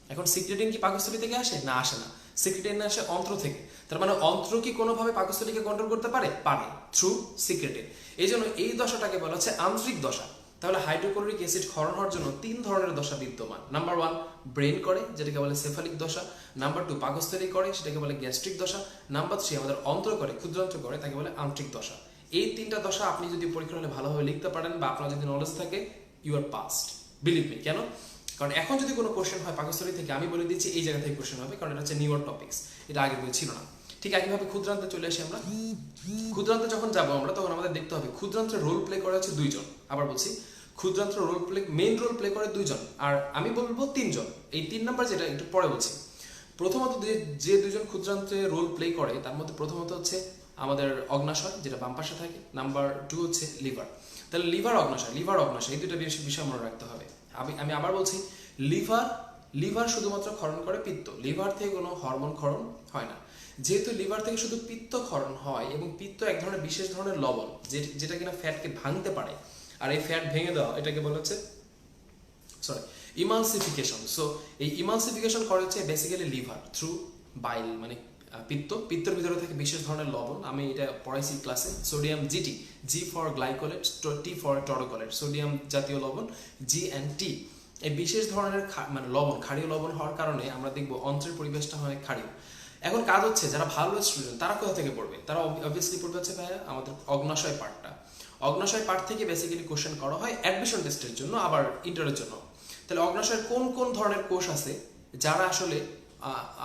এখন সিক্রেটিন কি পাকস্থলী থেকে আসে? না আসে না। সিক্রেটিন আসে অন্ত্র থেকে। তার মানে অন্ত্র কি কোনোভাবে পাকস্থলীকে কন্ট্রোল করতে পারে? পারে। থ্রু সিক্রেটিন এই জন্য এই দশাটাকে বলা হচ্ছে আন্তরিক দশা। তাহলে হাইড্রোক্লোরিক অ্যাসিড ক্ষরণ হওয়ার জন্য তিন ধরনের দশা বিদ্যমান। নাম্বার ওয়ান ব্রেন করে, যেটাকে বলে সেফালিক দশা। নাম্বার টু পাকস্থলী করে, সেটাকে বলে গ্যাস্ট্রিক দশা। নাম্বার থ্রি আমাদের অন্ত্র করে, ক্ষুদ্রান্ত্র করে, তাকে বলে আন্তরিক দশা। এই তিনটা দশা আপনি যদি পরীক্ষা হলে ভালোভাবে লিখতে পারেন বা আপনার যদি নলেজ থাকে you are past believe me কেন? কারণ এখন যদি কোনো কোশ্চেন হয় পাকস্থলী থেকে, আমি বলে দিচ্ছি এই জায়গা থেকে কোশ্চেন হবে, কারণ এটা হচ্ছে নিউর টপিক্স এটা আগে বই ছিল না। ঠিক একইভাবে ক্ষুদ্রান্তে চলে আসি আমরা। ক্ষুদ্রান্তে যখন যাব আমরা, তখন আমাদের দেখতে হবে ক্ষুদ্রান্তের রোল প্লে করা হচ্ছে দুইজন। আবার বলছি ক্ষুদ্রান্ত্র role play main role play করে দুইজন। আর আমি বলব তিনজন। এই তিন নাম্বার যেটা, একটু পরে বলছি। প্রথমত যে দুজন ক্ষুদ্রান্ত্রে রোল প্লে করে, তার মধ্যে প্রথমত হচ্ছে আমাদের অগ্নাশয়, যেটা বাম পাশে থাকে। নাম্বার টু হচ্ছে লিভার তাহলে লিভার অগ্নাশয় লিভার অগ্নাশয়, এই দুটো বিষয় মনে রাখতে হবে। আমি আমি আবার বলছি লিভার লিভার শুধুমাত্র ক্ষরণ করে পিত্ত। লিভার থেকে কোনো হরমোন ক্ষরণ হয় না। যেহেতু লিভার থেকে শুধু পিত্ত ক্ষরণ হয় এবং পিত্ত এক ধরনের বিশেষ ধরনের লবণ যেটা কিনা ফ্যাটকে ভাঙতে পারে। আর এই ফ্যাট ভেঙে দেওয়া, এটাকে বলা হচ্ছে সরি ইমালসিফিকেশন সো এই ইমালসিফিকেশন করে হচ্ছে বেসিক্যালি লিভার থ্রু বাইল মানে পিত্ত। পিত্তর ভিতরে থেকে বিশেষ ধরনের লবণ। আমি এটা পড়াইছি ক্লাসে sodium GT G for glycocholate T for taurocholate sodium জাতীয় লবণ জি অ্যান্ড টি এই বিশেষ ধরনের মানে লবণ, ক্ষারীয় লবণ হওয়ার কারণে আমরা দেখব অন্ত্রের পরিবেশটা হয় ক্ষারীয়। এখন কাজ হচ্ছে, যারা ভালো স্টুডেন্ট তারা কোথা থেকে পড়বে? তারা অবভিয়াসলি পড়বে হচ্ছে ভাইয়া আমাদের অগ্নাশয় পার্টটা অগ্নাশয় পার্ট থেকে বেসিক্যালি কোশ্চেন করা হয় অ্যাডমিশন টেস্টের জন্য, আবার ইন্টারের জন্য। তাহলে অগ্নাশয়ের কোন কোন ধরনের কোষ আছে যারা আসলে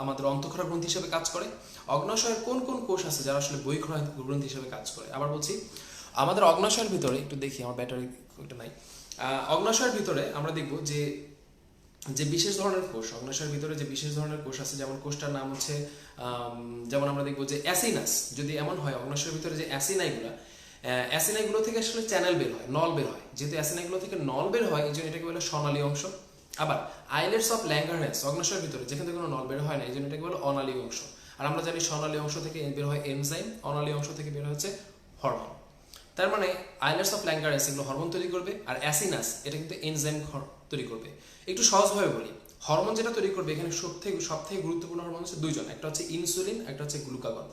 আমাদের অন্তঃক্ষরা গ্রন্থি হিসেবে কাজ করে? অগ্নাশয়ের কোন কোন কোষ আছে যারা আসলে বইক্ষরা গ্রন্থি হিসেবে কাজ করে? আবার বলছি, আমাদের অগ্নাশয়ের ভিতরে, একটু দেখি, আমার ব্যাটারি ওটা নাই। অগ্নাশয়ের ভিতরে আমরা দেখব যে যে বিশেষ ধরনের কোষ অগ্নাশয়ের ভিতরে যে বিশেষ ধরনের কোষ আছে, যেমন কোষটার নাম হচ্ছে যেমন আমরা দেখব যে অ্যাসিনাস, যদি এমন হয় অগ্নাশয়ের ভিতরে যে অ্যাসিনাইগুলো অ্যাসিনাইগুলো থেকে আসলে চ্যানেল বের হয়, নল বের হয়। যেহেতু অ্যাসিনাইগুলো থেকে নল বের হয়, এই জন্য এটাকে বলে সোনালী অংশ। আবার, আইলেটস অফ ল্যাঙ্গারনেস অগ্নাশয়ের ভিতরে, যেখান থেকে কোনো নল বের হয় না, এই জন্য এটাকে বলে অনালী অংশ। আর আমরা জানি সোনালী অংশ থেকে বের হয় এনজাইম, অনালী অংশ থেকে বের হচ্ছে হরমোন। তার মানে আইলেটস অফ ল্যাঙ্গারেস এগুলো হরমোন তৈরি করবে আর অ্যাসিনাস এটা কিন্তু এনজাইম তৈরি করবে। একটু সহজভাবে বলি হরমোন যেটা তৈরি করবে এখানে সব থেকে সব থেকে গুরুত্বপূর্ণ হরমোন হচ্ছে দুইজন, একটা হচ্ছে ইনসুলিন একটা হচ্ছে গ্লুকাগন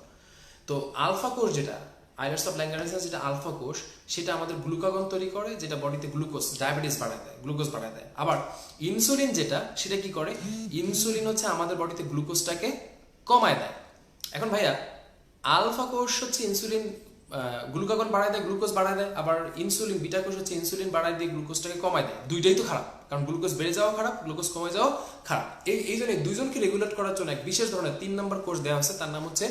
তো আলফা কোষ যেটা আইলেটস অফ ল্যাঙ্গারেস যেটা আলফা কোষ, সেটা আমাদের গ্লুকাগন তৈরি করে, যেটা বডিতে গ্লুকোজ ডায়াবেটিস বাড়ায় দেয় গ্লুকোজ বাড়ায় দেয়। আবার ইনসুলিন যেটা, সেটা কি করে? ইনসুলিন হচ্ছে আমাদের বডিতে গ্লুকোজটাকে কমায় দেয়। এখন ভাইয়া আলফা কোষ হচ্ছে ইনসুলিন গ্লুকাগন বাড়ায় দেয় গ্লুকোজ বাড়ায় দেয়, আবার ইনসুলিন বিটা কোষ হচ্ছে ইনসুলিন বাড়ায় দিয়ে গ্লুকোজটাকে কমায় দেয়। দুইটাই তো খারাপ, কারণ গ্লুকোজ বেড়ে যাওয়া খারাপ গ্লুকোজ কমে যাওয়া খারাপ। এই এই জন্য দুইজনকে রেগুলেট করার জন্য এক বিশেষ ধরনের তিন নম্বর কোষ দেওয়া হচ্ছে তার নাম হচ্ছে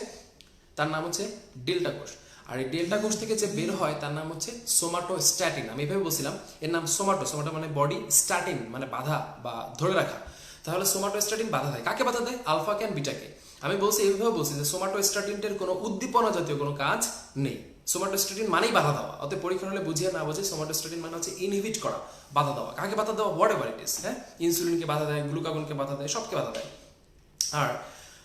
তার নাম হচ্ছে ডেল্টা কোষ। আর এই ডেল্টা কোষ থেকে যে বের হয়, তার নাম হচ্ছে সোমাটো স্ট্যাটিন আমি এভাবে বলছিলাম, এর নাম সোমাটো সোমাটো মানে বডি স্ট্যাটিন মানে বাধা বা ধরে রাখা। তাহলে সোমাটো স্ট্যাটিন বাধা দেয়। কাকে বাধা দেয়? আলফাকে আর বিটাকে আমি বলছি এইভাবে বলছি যে সোমাটো স্ট্যাটিনের কোনো উদ্দীপনা জাতীয় কোনো কাজ নেই। সোমাটো সোমাটোস্টেটিন মানেই বাধা দেওয়া। অতএব পরীক্ষা হলে বুঝিয়ে না বুঝে সোমাটোস্টেটিন মানে হচ্ছে ইনহিবিট করা, বাধা দেওয়া। কাকে বাধা দেওয়া? হোয়াট এভার ইট ইস হ্যাঁ? ইনসুলিনকে বাধা দেয় গ্লুকাগনকে বাধা দেয়, সবকে বাধা দেয়। আর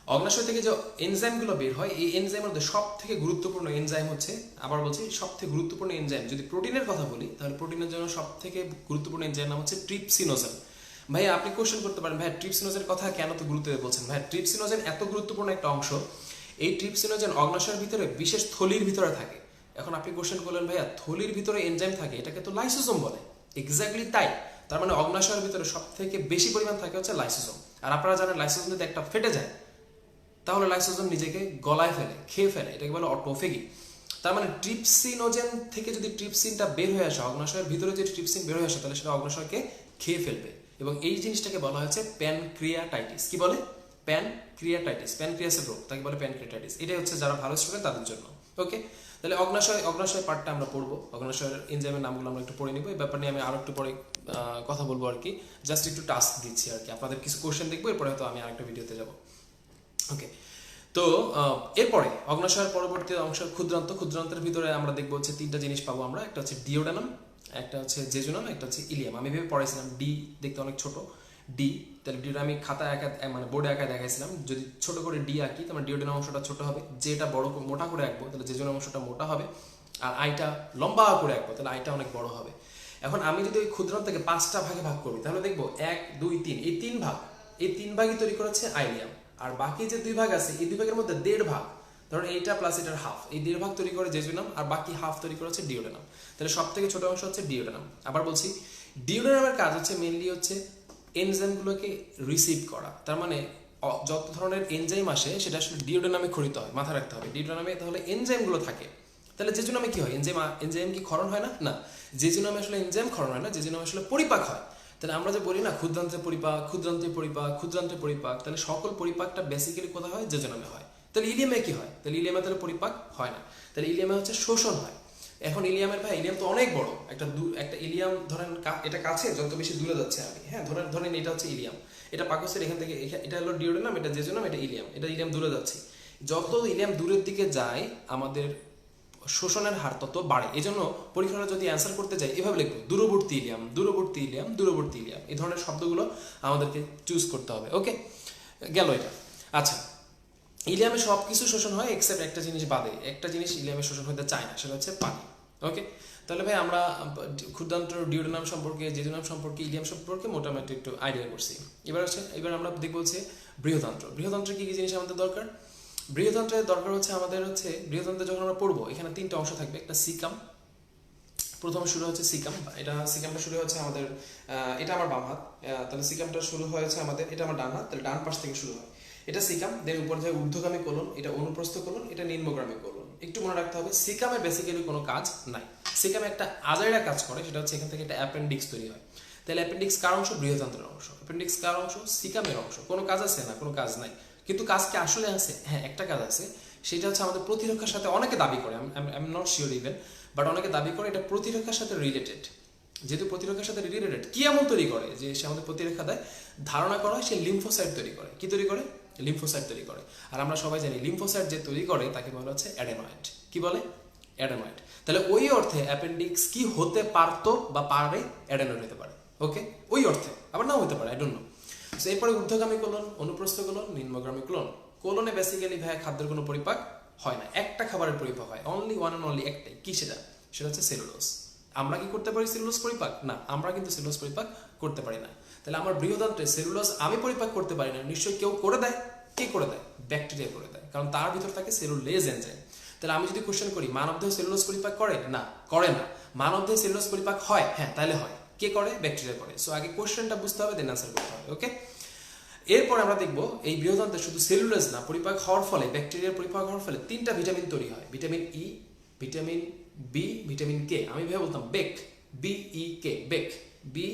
অগ্নাশয় থেকে যে এনজাইমগুলো বের হয়, এই এনজাইমের মধ্যে সব থেকে গুরুত্বপূর্ণ এনজাইম হচ্ছে, আবার বলছি সব থেকে গুরুত্বপূর্ণ এনজাইম যদি প্রোটিনের কথা বলি, তাহলে প্রোটিনের জন্য সব থেকে গুরুত্বপূর্ণ এনজাইম নাম হচ্ছে ট্রিপসিনোজেন ভাই, আপনি কোশ্চেন করতে পারেন, ভাই ট্রিপসিনোজের কথা কেন তো গুরুত্ব দিয়ে বলছেন? ভাই ট্রিপসিনোজেন এত গুরুত্বপূর্ণ একটা অংশ, এই ট্রিপসিনোজেন অগ্নাশয়ের ভিতরে, বিশেষ থলির ভিতরে থাকে। এখন আপনি কোশ্চেন করলেন, ভাইয়া, থলির ভিতরে এনজাইম থাকে, এটাকে তো লাইসোজোম বলে। এক্স্যাক্টলি তাই। তার মানে অগ্নাশয়ের ভিতরে সব থেকে বেশি পরিমাণ থাকে হচ্ছে লাইসোজোম আর আপনারা জানেন লাইসোজোম যদি একটা ফেটে যায়, তাহলে লাইসোজোম নিজেকে গলায় ফেলে, খেয়ে ফেলে, এটাকে বলে অটোফেগি তার মানে ট্রিপসিনোজেন থেকে যদি ট্রিপসিনটা বের হয়ে আসে, অগ্নাশয়ের ভিতরে যদি ট্রিপসিন বের হয়ে আসে, তাহলে সেটা অগ্নাশয়কে খেয়ে ফেলবে। এবং এই জিনিসটাকে বলা হচ্ছে প্যানক্রিয়াটাইটিস। কি বলে? প্যানক্রিয়াটাইটিস, প্যানক্রিয়াসের রোগ, তাকে বলে প্যানক্রিয়াটাইটিস। এটাই হচ্ছে যারা ভালো স্টুডেন্ট তাদের জন্য। ওকে তাহলে অগ্নাশয় অগ্নাশয় পার্টটা আমরা পড়ব। অগ্নাশয়ের এনজাইমের নামগুলো আমরা একটু পড়ে নিব। এই ব্যাপার নিয়ে আমি আরও একটু পরে কথা বলব আর কি। জাস্ট একটু টাস্ক দিচ্ছি আর কি। আপনাদের কিছু কোশ্চেন দেখব, এরপরে হয়তো আমি আরেকটা ভিডিওতে যাব। ওকে তো এরপরে অগ্নাশয়ের পরবর্তী অংশ ক্ষুদ্রান্ত। ক্ষুদ্রান্তের ভিতরে আমরা দেখব হচ্ছে তিনটা জিনিস পাবো আমরা। একটা হচ্ছে ডিওডানাম একটা হচ্ছে জেজুনাম, একটা হচ্ছে ইলিয়াম। আমি ভেবে পড়াইছিলাম ডি দেখতে অনেক ছোট, ডি। তাহলে ডিটা আমি খাতা একা মানে বোর্ডে একা দেখাইছিলাম। যদি ছোট করে ডি আঁকি, তাহলে ডিওডানাম অংশটা ছোট হবে। যেটা বড় করে- মোটা করে আঁকবো, তাহলে জেজুনাম অংশটা মোটা হবে। আর আইটা লম্বা করে আঁকবো, তাহলে আইটা অনেক বড় হবে। এখন আমি যদি ওই ক্ষুদ্রান্তকে পাঁচটা ভাগে ভাগ করি, তাহলে দেখব এক, দুই, তিন, এই তিন ভাগ, এই তিন ভাগই তৈরি করেছে আইলিয়াম। আর বাকি যে দুই ভাগ আছে, এই দুই ভাগের মধ্যে দেড় ভাগ ধরুন এইটা প্লাস এটার হাফ এই দেড় ভাগ তৈরি করে জেজুনাম আর বাকি হাফ তৈরি করে হচ্ছে ডিওডেনাম তাহলে সব থেকে ছোট অংশ হচ্ছে ডিওডেনাম আবার বলছি ডিওডেনামের কাজ হচ্ছে মেনলি হচ্ছে এনজাইমগুলোকে রিসিভ করা। তার মানে যত ধরনের এনজাইম আসে, সেটা আসলে ডিওডেনামে খরিত হয় মাথা রাখতে হবে। ডিওডেনামে তাহলে এনজাইমগুলো থাকে। তাহলে জেজুনামে কি হয়? এনজাইম এনজাইম কি ক্ষরণ হয় না? না। জেজুনামে আসলে এনজাইম ক্ষরণ হয় না জেজুনামে আসলে পরিপাক হয়। তাহলে আমরা যে বলি না ক্ষুদ্রান্তের পরিপাক ক্ষুদ্রান্তের পরিপাক ক্ষুদ্রান্তের পরিপাক, তাহলে সকল পরিপাকটা বেসিক্যালি কোথায় হয়? জেজুনামে হয়। তাহলে ইলিয়ামে কি হয়? তাহলে ইলিয়ামে তাহলে পরিপাক হয় না। তাহলে ইলিয়ামে হচ্ছে শোষণ হয়। এখন ইলিয়ামের ভাই, ইলিয়াম তো অনেক বড়। একটা একটা ইলিয়াম ধরেন এটা কাছে, যত বেশি দূরে যাচ্ছে আমি হ্যাঁ ধরেন ধরেন এটা হচ্ছে ইলিয়াম। এটা পাকস্থের এখান থেকে এটা হলো ডিওডেনাম, এটা জেজুনাম এটা ইলিয়াম। এটা ইলিয়াম দূরে যাচ্ছে। যত ইলিয়াম দূরের দিকে যায়, আমাদের শোষণের হার তত বাড়ে। এই জন্য পরীক্ষাটা যদি অ্যান্সার করতে যাই, এভাবে লিখব, দূরবর্তী ইলিয়াম দূরবর্তী ইলিয়াম দূরবর্তী ইলিয়াম। এই ধরনের শব্দগুলো আমাদেরকে চুজ করতে হবে ওকে গেল এটা। আচ্ছা ইলিয়ামে সব কিছু শোষণ হয় এক্সেপ্ট একটা জিনিস বাদে। একটা জিনিস ইলিয়ামে শোষণ হতে চায় না, সেটা হচ্ছে পানি। ওকে তাহলে ভাই, আমরা, ক্ষুদ্রান্ত ডিওডোনাম সম্পর্কে, জেজোনাম সম্পর্কে, ইলিয়াম সম্পর্কে মোটামুটি একটু আইডিয়া করছি। এবার হচ্ছে এবার আমরা দেখব হচ্ছে বৃহতন্ত্র। বৃহতন্ত্রে কি কি জিনিস আমাদের দরকার? বৃহতন্ত্রের দরকার হচ্ছে আমাদের হচ্ছে, বৃহতন্ত্রে যখন আমরা পড়ব, এখানে তিনটা অংশ থাকবে। একটা সিকাম, প্রথম শুরু হচ্ছে সিকাম। এটা সিকামটা শুরু হচ্ছে আমাদের এটা আমার বাম হাত। তাহলে সিকামটা শুরু হয়েছে আমাদের, এটা আমার ডান হাত, তাহলে ডান পাশ থেকে শুরু হয়। এটা সিকাম দেন উপর থেকে ঊর্ধ্বগামী কোলন, এটা অনুপ্রস্থ কোলন, এটা নিম্নগামী কোলন। একটু মনে রাখতে হবে, সিকামে বেসিক্যালি কোনো কাজ নাই। সিকামে একটা আজাইরা কাজ করে, সেটা হচ্ছে এখান থেকে একটা অ্যাপেন্ডিক্স তৈরি হয়। তাহলে অ্যাপেন্ডিক্স কার অংশ? বৃহতন্ত্রের অংশ। অ্যাপেন্ডিক্স কার অংশ? সিকামের অংশ। কোনো কাজ আছে? না, কোনো কাজ নাই। কিন্তু কাজ কি আসলে আছে? হ্যাঁ একটা কাজ আছে। সেটা হচ্ছে আমাদের প্রতিরক্ষার সাথে অনেকে দাবি করে I am not sure even but অনেকে দাবি করে এটা প্রতিরক্ষার সাথে রিলেটেড যেহেতু প্রতিরক্ষার সাথে রিলেটেড কি এমন তৈরি করে? যে সে আমাদের প্রতিরক্ষা দেয়, ধারণা করা হয় সে লিম্ফোসাইট তৈরি করে। কি তৈরি করে? লিম্ফোসাইট তৈরি করে। আর আমরা সবাই জানি লিম্ফোসাইট যে তৈরি করে, তাকে বলা হচ্ছে অ্যাডেনয়েড। কি বলে? অ্যাডেনয়েড। তাহলে ওই অর্থে অ্যাপেন্ডিক্স কি হতে পারতো বা পারে? অ্যাডেনয়েড হতে পারে। ওকে? ওই অর্থে। আবার নাও হতে পারে আই ডোন্ট নো সো এরপরে ঊর্ধ্বগামী কোলন, অনুপ্রস্থ কোলন, নিম্নগামী কোলন। কোলনে বেসিক্যালি ভাই খাদ্যের কোনো পরিপাক হয় না। একটা খাবারের পরিপাক হয়। অনলি ওয়ান অ্যান্ড অনলি একটাই। কি সেটা? সেটা হচ্ছে সেলুলোজ আমরা কি করতে পারি সেলুলোজ পরিপাক? না, আমরা কিন্তু সেলুলোজ পরিপাক করতে পারি না। তাহলে আমার বৃহদান্ত্রে সেলুলোজ আমি পরিপাক করতে পারি না, নিশ্চয়ই কেউ করে দেয়? কে করে দেয়? ব্যাকটেরিয়া করে দেয়, কারণ তার ভিতর থাকে সেলুলেজ এনজাইম তাহলে আমি যদি কোশ্চেন করি, মানবদেহ সেলুলোজ পরিপাক করে? না করে না। মানবদেহ সেলুলোজ পরিপাক হয়? হ্যাঁ তাহলে হয়। কে করে? ব্যাকটেরিয়া করে। সো আগে কোশ্চেনটা বুঝতে হবে দেন আনসার করতে হবে ওকে এরপর আমরা দেখব, এই বৃহদন্ত্রে শুধু সেলুলোজ না, পরিপাক হওয়ার ফলে ব্যাকটেরিয়ার পরিপাক হওয়ার ফলে তিনটা ভিটামিন তৈরি হয়। Vitamin E vitamin B vitamin K আমি ভেবে বলতাম বেক। বি ই কে বেক। বি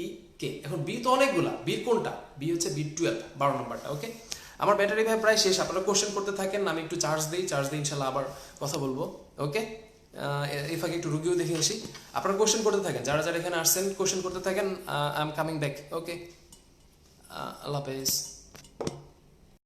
ই কে এখন বি তো অনেকগুলা। বির কোনটা? বি হচ্ছে বি টুয়েলভ বারো নম্বরটা ওকে আমার ব্যাটারি ভাই প্রায় শেষ। আপনারা কোশ্চেন করতে থাকেন, আমি একটু চার্জ দিই। চার্জ দিই ইনশাল্লাহ আবার কথা বলব ওকে এই ফাঁকে একটু রুগীও দেখে আসি। আপনারা কোশ্চেন করতে থাকেন। যারা যারা এখানে আসছেন কোশ্চেন করতে থাকেন I am coming back okay আল্লাহ হাফেজ।